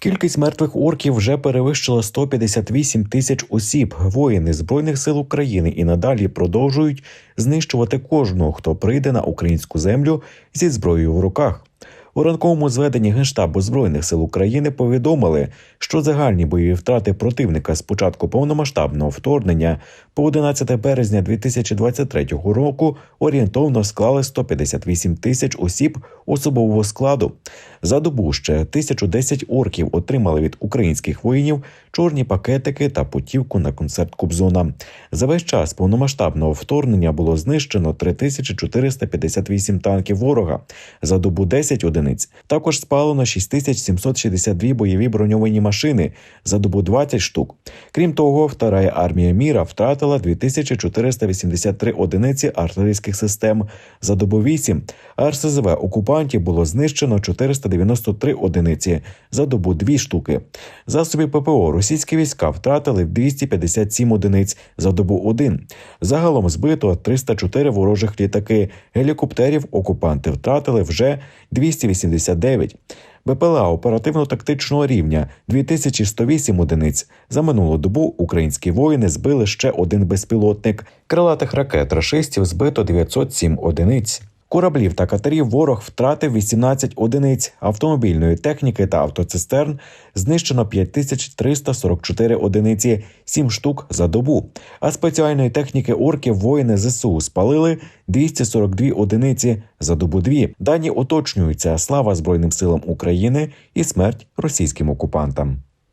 Кількість мертвих орків вже перевищила 158 тисяч осіб. Воїни збройних сил України і надалі продовжують знищувати кожного, хто прийде на українську землю зі зброєю в руках. У ранковому зведенні Генштабу збройних сил України повідомили, що загальні бойові втрати противника з початку повномасштабного вторгнення по 11 березня 2023 року орієнтовно склали 158 тисяч осіб особового складу. За добу ще 1010 орків отримали від українських воїнів чорні пакетики та путівку на концерт Кубзона. За весь час повномасштабного вторгнення було знищено 3458 танків ворога. За добу 10 одиниць. Також спалено 6762 бойові броньовані машини за добу 20 штук. Крім того, вторая армія міра втратила 2483 одиниці артилерійських систем за добу 8. а РСЗВ окупантів було знищено 493 одиниці за добу 2 штуки. Засоби ППО російські війська втратили 257 одиниць за добу 1. Загалом збито 304 ворожих літаки. Гелікоптерів окупанти втратили вже 289. БПЛА оперативно-тактичного рівня 2108 одиниць. За минулу добу українські воїни збили ще один безпілотник. Крилатих ракет рашистів збито 907 одиниць. Кораблів та катерів ворог втратив 18 одиниць, автомобільної техніки та автоцистерн знищено 5344 одиниці, 7 штук за добу. А спеціальної техніки орків воїни ЗСУ спалили 242 одиниці за добу дві. Дані уточнюються слава Збройним силам України і смерть російським окупантам.